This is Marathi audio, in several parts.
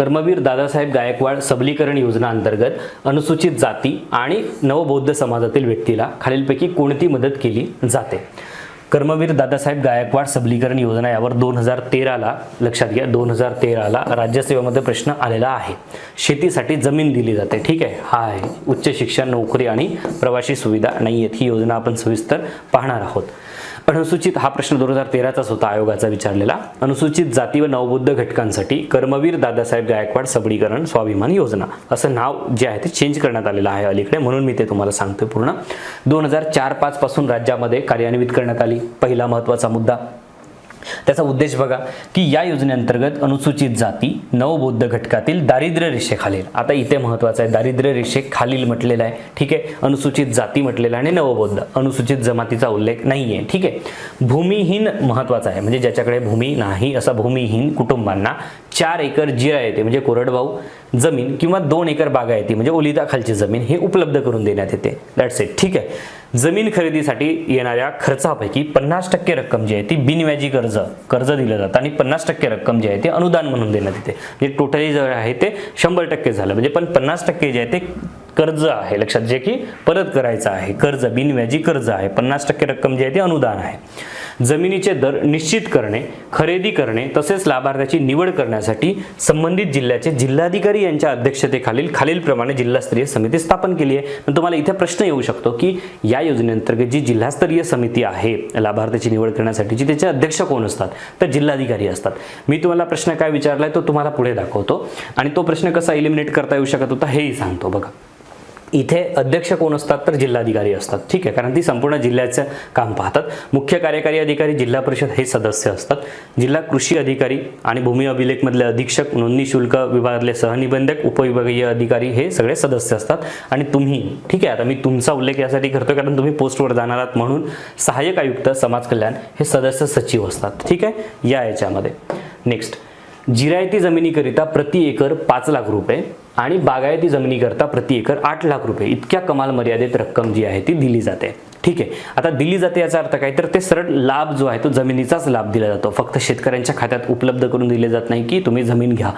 कर्मवीर दादासाहेब गायकवाड सबलीकरण योजना अंतर्गत अनुसूचित जाती आणि नवबौद्ध समाजातील व्यक्तीला खालीलपैकी कोणती मदत केली जाते? कर्मवीर दादासाहेब गायकवाड सबलीकरण योजना यावर दोन हजार तेराला लक्षात घ्या दोन हजार तेराला राज्यसेवेमध्ये प्रश्न आलेला आहे. शेतीसाठी जमीन दिली जाते. ठीक आहे? हा आहे. उच्च शिक्षण नोकरी आणि प्रवासी सुविधा नाही आहेत ही योजना आपण सविस्तर पाहणार आहोत. अनुसूचित हा प्रश्न दोन हजार तेराचाच होता आयोगाचा विचारलेला. अनुसूचित जाती व नवबुद्ध घटकांसाठी कर्मवीर दादासाहेब गायकवाड सबळीकरण स्वाभिमान योजना असं नाव जे आहे ते चेंज करण्यात आलेलं आहे अलीकडे म्हणून मी ते तुम्हाला सांगतोय पूर्ण. दोन हजार चार पाच पासून राज्यामध्ये कार्यान्वित करण्यात आली. पहिला महत्त्वाचा मुद्दा त्याचा उद्देश बघा की या योजनेअंतर्गत अनुसूचित जाती नवबौद्ध घटकातील दारिद्र्य रेषेखालील आता इथे महत्वाचं आहे दारिद्र्य रेषेखालील म्हटलेलं आहे ठीक आहे? अनुसूचित जाती म्हटलेलं आहे आणि नवबौद्ध अनुसूचित जमातीचा उल्लेख नाही आहे ठीक आहे? भूमिहीन महत्त्वाचा आहे म्हणजे ज्याच्याकडे भूमी नाही असा भूमिहीन कुटुंबांना चार एकर जिरा येते म्हणजे कोरडवाहू जमीन किंवा दोन एकर बागा येते म्हणजे ओलिताखालची जमीन हे उपलब्ध करून देण्यात येते दॅट्स इट ठीक आहे? जमीन खरेदीसाठी येणाऱ्या खर्चापैकी पन्नास टक्के रक्कम जी आहे ती बिनव्याजी कर्ज कर्ज दिलं जातं आणि पन्नास टक्के रक्कम जी आहे ते अनुदान म्हणून देण्यात येते. म्हणजे टोटली जे आहे ते शंभर टक्के झालं. म्हणजे पण पन्नास टक्के जे आहे ते कर्ज आहे. लक्षात जे की परत करायचं आहे. कर्ज बिनव्याजी कर्ज आहे. पन्नास टक्के रक्कम जी आहे ती अनुदान आहे. जमिनीचे दर निश्चित करणे खरेदी करणे तसेच लाभार्थ्याची निवड करण्यासाठी संबंधित जिल्ह्याचे जिल्हाधिकारी यांच्या अध्यक्षतेखालील खालीलप्रमाणे जिल्हास्तरीय समिती स्थापन केली आहे. पण तुम्हाला इथे प्रश्न येऊ शकतो की या योजनेअंतर्गत जी जिल्हास्तरीय समिती आहे लाभार्थ्याची निवड करण्यासाठीची त्याचे अध्यक्ष कोण असतात? तर जिल्हाधिकारी असतात. मी तुम्हाला प्रश्न काय विचारलाय तो तुम्हाला पुढे दाखवतो. आणि तो प्रश्न कसा इलिमिनेट करता येऊ शकत होता हेही सांगतो. बघा. इथे अध्यक्ष कोण असतात तर जिल्हाधिकारी असतात. ठीक आहे कारण ती संपूर्ण जिल्ह्याचं काम पाहतात. मुख्य कार्यकारी अधिकारी जिल्हा परिषद हे सदस्य असतात. जिल्हा कृषी अधिकारी आणि भूमी अभिलेखमधले अधीक्षक नोंदणी शुल्क विभागातले सहनिबंधक उपविभागीय अधिकारी हे सगळे सदस्य असतात. आणि तुम्ही ठीक आहे आता मी तुमचा उल्लेख यासाठी करतो कारण तुम्ही पोस्टवर जाणार आहात म्हणून सहाय्यक आयुक्त समाज कल्याण हे सदस्य सचिव असतात. ठीक आहे या याच्यामध्ये. नेक्स्ट जिरायती जमिनीकरिता प्रति एकर पाच लाख रुपये. आणि बागायती जमिनीकरता प्रति एकर आठ लाख रुपये. इतक्या कमाल मर्यादित रक्कम जी आहे ती दिली जाते. ठीक आहे. आता दिली जाते याचा अर्थ काय? तर ते सरळ लाभ जो आहे तो जमिनीचाच लाभ दिला जातो. फक्त शेतकऱ्यांच्या खात्यात उपलब्ध करून दिले जात नाही की तुम्ही जमीन घ्या.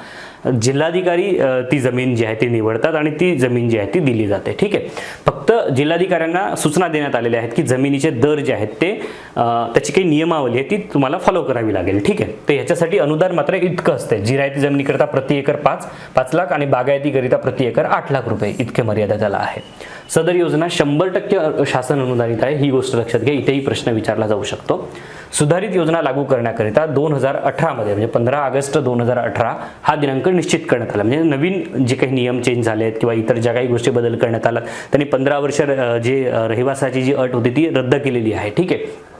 जिल्हाधिकारी ती जमीन जी आहे ती निवडतात आणि ती जमीन जी आहे ती दिली जाते. ठीक आहे? फक्त जिल्हाधिकाऱ्यांना सूचना देण्यात आलेल्या आहेत की जमिनीचे दर जे आहेत ते त्याची काही नियमावली आहे ती तुम्हाला फॉलो करावी लागेल. ठीक आहे? तर ह्याच्यासाठी अनुदान मात्र इतकं असते जिरायती जमिनीकरता प्रति एकर पाच पाच लाख आणि बागायतीकरिता प्रति एकर आठ लाख रुपये इतके मर्यादा त्याला आहे सदर योजना शंभर टक्के शासन अनुदानित आहे. ही गोष्ट लक्षात घ्या. इथेही प्रश्न विचारला जाऊ शकतो. सुधारित योजना लागू करण्याकरिता दोन हजार अठरामध्ये म्हणजे पंधरा ऑगस्ट दोन हजार अठरा हा दिनांक निश्चित करण्यात आला. म्हणजे नवीन जे काही नियम चेंज झाले आहेत किंवा इतर ज्या काही गोष्टी बदल करण्यात आला त्यांनी पंधरा वर्ष जे रहिवासाची जी अट होती ती रद्द केलेली आहे. ठीक आहे?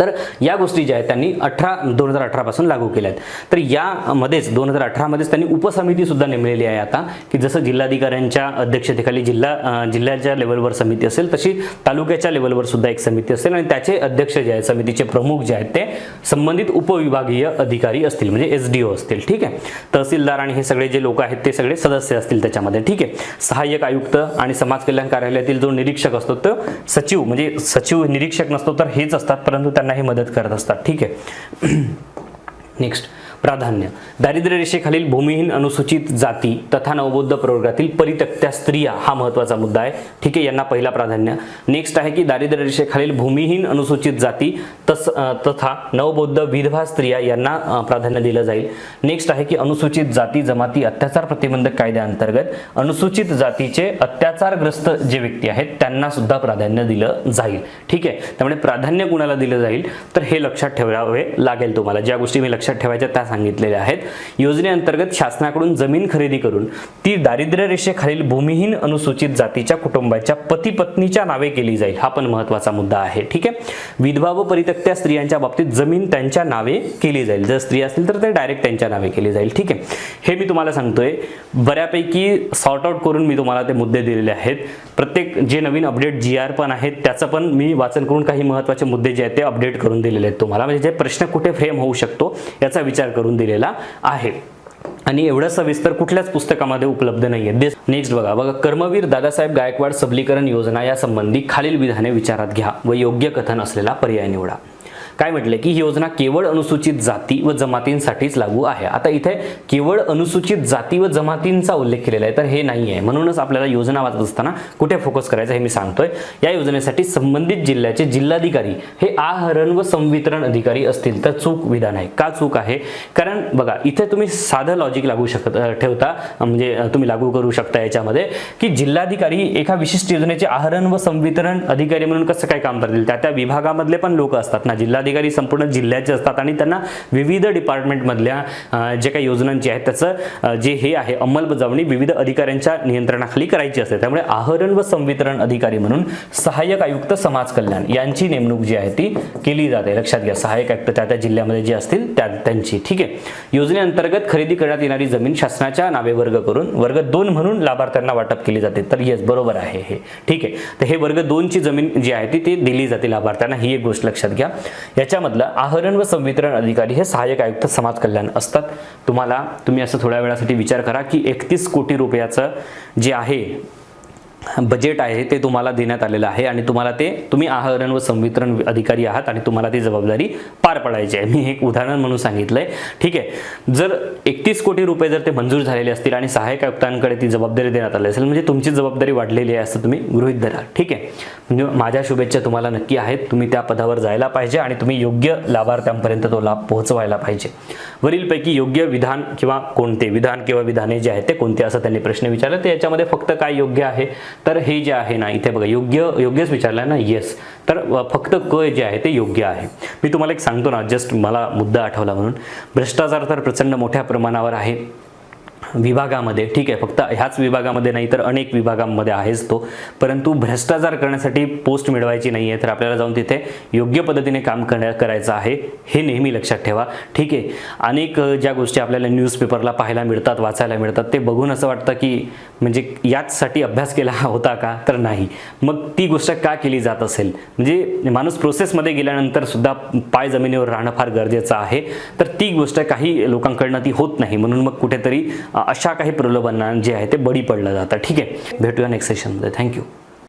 तर या गोष्टी ज्या आहेत त्यांनी अठरा दोन हजार अठरापासून लागू केल्या आहेत तर यामध्येच दोन हजार अठरामध्येच त्यांनी उपसमिती सुद्धा नेमलेली आहे आता की जसं जिल्हाधिकाऱ्यांच्या अध्यक्षतेखाली जिल्हा जिल्ह्याच्या लेवलवर समिती असेल तशी तालुक्याच्या लेवलवर सुद्धा एक समिती असेल आणि त्याचे अध्यक्ष जे आहेत समितीचे प्रमुख जे आहेत ते संबंधित उपविभागीय अधिकारी असतील म्हणजे एस डी ओ असतील ठीक आहे? तहसीलदार आणि हे सगळे जे लोक आहेत ते सगळे सदस्य असतील त्याच्यामध्ये ठीक आहे? सहाय्यक आयुक्त आणि समाज कल्याण कार्यालयातील जो निरीक्षक असतो तो सचिव म्हणजे सचिव निरीक्षक नसतो तर हेच असतात परंतु त्यांना हे मदत करत असतात. ठीक आहे. नेक्स्ट प्राधान्य. दारिद्र्य रेषेखालील भूमिहीन अनुसूचित जाती तथा नवबौद्ध प्रवर्गातील परित्यक्त्या स्त्रिया हा महत्त्वाचा मुद्दा आहे. ठीक आहे यांना पहिला प्राधान्य. नेक्स्ट आहे की दारिद्र्य रेषेखालील भूमिहीन अनुसूचित जाती तस तथा नवबौद्ध विधवा स्त्रिया यांना प्राधान्य दिलं जाईल. नेक्स्ट आहे की अनुसूचित जाती जमाती अत्याचार प्रतिबंधक कायद्याअंतर्गत अनुसूचित जातीचे अत्याचारग्रस्त जे व्यक्ती आहेत त्यांना सुद्धा प्राधान्य दिलं जाईल. ठीक आहे त्यामुळे प्राधान्य कुणाला दिलं जाईल? तर हे लक्षात ठेवावे लागेल तुम्हाला. ज्या गोष्टी मी लक्षात ठेवायच्या त्या सांगितलेल्या आहेत. योजनेअंतर्गत शासनाकडून जमीन खरेदी करून ती दारिद्र्य रेषेखालील भूमिहीन अनुसूचित जातीच्या कुटुंबाच्या पती पत्नीच्या नावे केली जाईल. हा पण महत्त्वाचा मुद्दा आहे. ठीक आहे? विधवा व परित्यक्त्या स्त्रियांच्या बाबतीत जमीन त्यांच्या नावे केली जाईल. जर स्त्री असतील तर ते डायरेक्ट त्यांच्या नावे केली जाईल. ठीक आहे? हे मी तुम्हाला सांगतोय. बऱ्यापैकी सॉर्ट आउट करून मी तुम्हाला ते मुद्दे दिलेले आहेत. प्रत्येक जे नवीन अपडेट जी आर पण आहेत त्याचं पण मी वाचन करून काही महत्त्वाचे मुद्दे जे आहेत ते अपडेट करून दिलेले आहेत तुम्हाला. म्हणजे जे प्रश्न कुठे फ्रेम होऊ शकतो याचा विचार करून करून दिलेला आहे. आणि एवढं सविस्तर कुठल्याच पुस्तकामध्ये उपलब्ध नाहीये. नेक्स्ट बघा बघा कर्मवीर दादासाहेब गायकवाड सबलीकरण योजना या संबंधी खालील विधाने विचारात घ्या व योग्य कथन असलेला पर्याय निवडा. काय म्हटलंय की ही योजना केवळ अनुसूचित जाती व जमातींसाठीच लागू आहे. आता इथे केवळ अनुसूचित जाती व जमातींचा उल्लेख केलेला आहे तर हे नाही आहे म्हणूनच आपल्याला योजना वाचत असताना कुठे फोकस करायचं हे मी सांगतोय. या योजनेसाठी संबंधित जिल्ह्याचे जिल्हाधिकारी हे आहरण व संवितरण अधिकारी असतील तर चूक विधान आहे. का चूक आहे? कारण बघा इथे तुम्ही साधं लॉजिक लागू शकत ठेवता म्हणजे तुम्ही लागू करू शकता याच्यामध्ये की जिल्हाधिकारी एका विशिष्ट योजनेचे आहरण व संवितरण अधिकारी म्हणून कसं काय काम करतील? त्या त्या विभागामधले पण लोक असतात ना जिल्हाधिकारी संपूर्ण जिल्ह्याचे असतात आणि त्यांना विविध डिपार्टमेंटमधल्या जे काही योजनांची आहेत त्याचं जे हे आहे अंमलबजावणी विविध अधिकाऱ्यांच्या नियंत्रणाखाली करायची असते. त्यामुळे आहरण व संवितरण अधिकारी म्हणून सहाय्यक आयुक्त समाज कल्याण यांची नेमणूक जी आहे ती केली जाते. लक्षात घ्या सहाय्यक आयुक्त त्या त्या जिल्ह्यामध्ये जे असतील त्या त्यांची. ठीक आहे. योजनेअंतर्गत खरेदी करण्यात येणारी जमीन शासनाच्या नावे वर्ग करून वर्ग दोन म्हणून लाभार्थ्यांना वाटप केली जाते. तर येस बरोबर आहे हे. ठीक आहे. तर हे वर्ग दोनची जमीन जी आहे ती दिली जाते लाभार्थ्यांना. ही एक गोष्ट लक्षात घ्या. याच्यामधलं आहरण व संवितरण अधिकारी हे सहाय्यक आयुक्त समाज कल्याण असतात. तुम्हाला तुम्ही असं थोड्या वेळासाठी विचार करा की एकतीस कोटी रुपयाचं जे आहे बजेट आहे ते तुम्हाला देण्यात आलेलं आहे आणि तुम्हाला ते तुम्ही आहरण व संवितरण अधिकारी आहात आणि तुम्हाला ती जबाबदारी पार पाडायची आहे. मी एक उदाहरण म्हणून सांगितलंय. ठीक आहे. जर एकतीस कोटी रुपये जर ते मंजूर झालेले असतील आणि सहाय्यक आयुक्तांकडे ती जबाबदारी देण्यात आली असेल म्हणजे तुमची जबाबदारी वाढलेली आहे असं तुम्ही गृहित धरा ठीक आहे. म्हणजे माझ्या शुभेच्छा तुम्हाला नक्की आहेत. तुम्ही त्या पदावर जायला पाहिजे आणि तुम्ही योग्य लाभार्थ्यांपर्यंत तो लाभ पोहोचवायला पाहिजे. वरीलपैकी योग्य विधान किंवा कोणते? विधान किंवा विधाने जे आहेत ते कोणते? असं त्यांनी प्रश्न विचारला. तर याच्यामध्ये फक्त काय योग्य आहे? तर हे जे आहे ना इथे बघा योग्य योग्यच विचारलं ना येस तर फक्त क जे आहे ते योग्य आहे. मी तुम्हाला एक सांगतो ना जस्ट मला मुद्दा आठवला म्हणून. भ्रष्टाचार तर प्रचंड मोठ्या प्रमाणावर आहे. विभागामध्ये ठीक आहे फक्त ह्याच विभागामध्ये नाही तर अनेक विभागांमध्ये आहेच तो. परंतु भ्रष्टाचार करण्यासाठी पोस्ट मिळवायची नाही आहे तर आपल्याला जाऊन तिथे योग्य पद्धतीने काम करण्या करायचं आहे हे नेहमी लक्षात ठेवा. ठीक आहे अनेक ज्या गोष्टी आपल्याला न्यूजपेपरला पाहायला मिळतात वाचायला मिळतात ते बघून असं वाटतं की म्हणजे याचसाठी अभ्यास केला होता का? तर नाही. मग ती गोष्ट का केली जात असेल? म्हणजे माणूस प्रोसेसमध्ये गेल्यानंतर सुद्धा पाय जमिनीवर राहणं फार गरजेचं आहे. तर ती गोष्ट काही लोकांकडनं ती होत नाही. म्हणून मग कुठेतरी अशा काही प्रलोभनांना जे आहे ते बळी पडलं जातं. ठीक आहे? भेटूया नेक्स्ट सेशनमध्ये थँक्यू